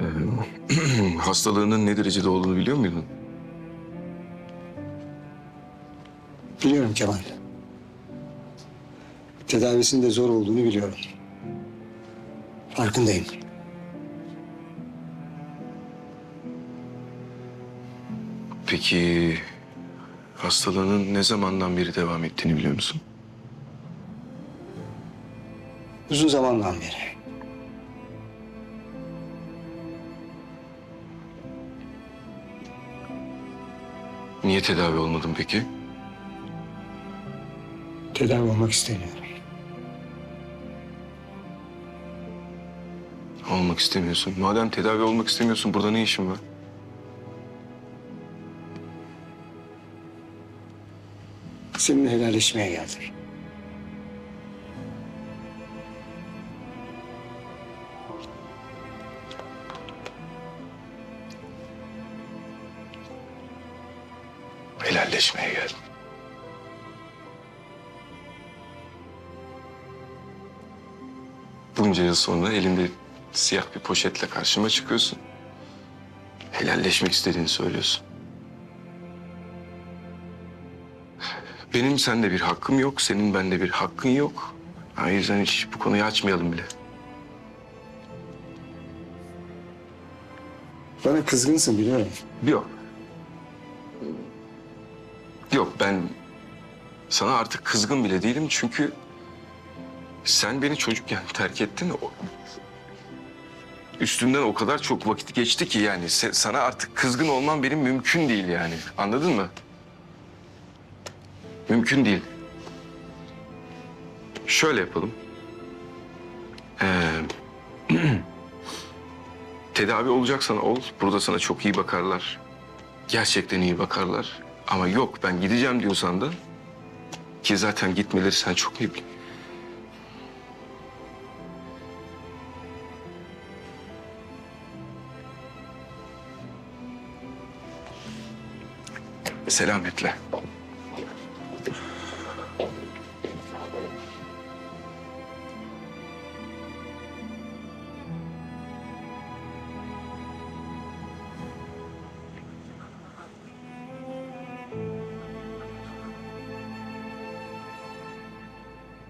Ee, hastalığının ne derecede olduğunu biliyor muydun? Biliyorum Kemal. Tedavisinin de zor olduğunu biliyorum. Farkındayım. Peki hastalığının ne zamandan beri devam ettiğini biliyor musun? Uzun zamandan beri. Niye tedavi olmadın peki? Tedavi olmak istemiyorum. Olmak istemiyorsun. Madem tedavi olmak istemiyorsun burada ne işin var? Seninle helalleşmeye geldim. Helalleşmeye geldim. Bunca yıl sonra elinde siyah bir poşetle karşıma çıkıyorsun. Helalleşmek istediğini söylüyorsun. Benim sende bir hakkım yok, senin bende bir hakkın yok. O yüzden hiç bu konuyu açmayalım bile. Bana kızgınsın biliyorum. Yok. Yok ben sana artık kızgın bile değilim çünkü sen beni çocukken terk ettin. O... Üstünden o kadar çok vakit geçti ki yani sana artık kızgın olmam benim mümkün değil yani. Anladın mı? Mümkün değil. Şöyle yapalım. Ee, tedavi olacaksan ol. Burada sana çok iyi bakarlar. Gerçekten iyi bakarlar. Ama yok ben gideceğim diyorsan da ki zaten gitmeleri sen çok iyi bil. Selametle.